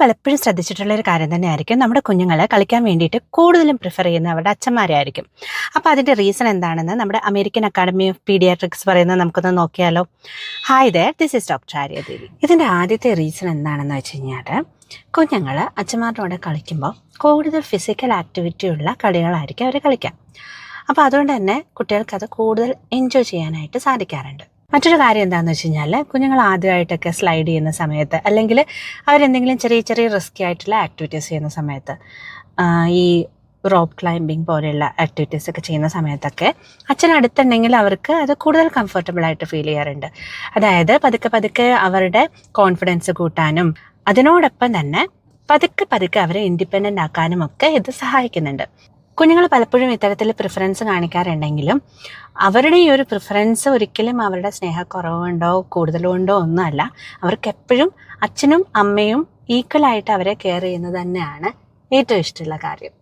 പലപ്പോഴും ശ്രദ്ധിച്ചിട്ടുള്ള ഒരു കാര്യം തന്നെയായിരിക്കും. നമ്മുടെ കുഞ്ഞുങ്ങളെ കളിക്കാൻ വേണ്ടിയിട്ട് കൂടുതലും പ്രിഫർ ചെയ്യുന്ന അവരുടെ അച്ഛന്മാരായിരിക്കും. അപ്പോൾ അതിന്റെ റീസൺ എന്താണെന്ന് നമ്മുടെ അമേരിക്കൻ അക്കാഡമി ഓഫ് പീഡിയാട്രിക്സ് പറയുന്നത് നമുക്കൊന്ന് നോക്കിയാലോ. Hi there this is doctor Aryadevi ഇതിന്റെ ആദ്യത്തെ റീസൺ എന്താണെന്ന് വെച്ച് കഴിഞ്ഞാൽ കുഞ്ഞുങ്ങൾ അച്ഛന്മാരുടെ കൂടെ കളിക്കുമ്പോൾ കൂടുതൽ ഫിസിക്കൽ ആക്ടിവിറ്റി ഉള്ള കളികളായിരിക്കും അവർ കളിക്കുക അപ്പോൾ അതുകൊണ്ട് തന്നെ കുട്ടികൾക്ക് അത് കൂടുതൽ എൻജോയ് ചെയ്യാനായിട്ട് സാധിക്കാറുണ്ട്. മറ്റൊരു കാര്യം എന്താണെന്ന് വെച്ച് കഴിഞ്ഞാൽ കുഞ്ഞുങ്ങൾ ആദ്യമായിട്ടൊക്കെ സ്ലൈഡ് ചെയ്യുന്ന സമയത്ത് അല്ലെങ്കിൽ അവരെന്തെങ്കിലും ചെറിയ ചെറിയ റിസ്കി ആയിട്ടുള്ള ആക്ടിവിറ്റീസ് ചെയ്യുന്ന സമയത്ത് ഈ റോപ്പ് ക്ലൈംബിംഗ് പോലെയുള്ള ആക്ടിവിറ്റീസ് ഒക്കെ ചെയ്യുന്ന സമയത്തൊക്കെ അച്ഛൻ അടുത്തുണ്ടെങ്കിൽ അവർക്ക് അത് കൂടുതൽ കംഫർട്ടബിൾ ആയിട്ട് ഫീൽ ചെയ്യാറുണ്ട്. അതായത് പതുക്കെ പതുക്കെ അവരുടെ കോൺഫിഡൻസ് കൂട്ടാനും അതിനോടൊപ്പം തന്നെ പതുക്കെ പതുക്കെ അവരെ ഇൻഡിപെൻഡന്റ് ആക്കാനും ഒക്കെ ഇത് സഹായിക്കുന്നുണ്ട്. കുഞ്ഞുങ്ങൾ പലപ്പോഴും ഇത്തരത്തിൽ പ്രിഫറൻസ് കാണിക്കാറുണ്ടെങ്കിലും അവരുടെ ഈ ഒരു പ്രിഫറൻസ് ഒരിക്കലും അവരുടെ സ്നേഹക്കുറവുണ്ടോ കൂടുതലുണ്ടോ ഒന്നുമല്ല. അവർക്ക് എപ്പോഴും അച്ഛനും അമ്മയും ഈക്വലായിട്ട് അവരെ കെയർ ചെയ്യുന്നത് തന്നെയാണ് ഏറ്റവും ഇഷ്ടമുള്ള കാര്യം.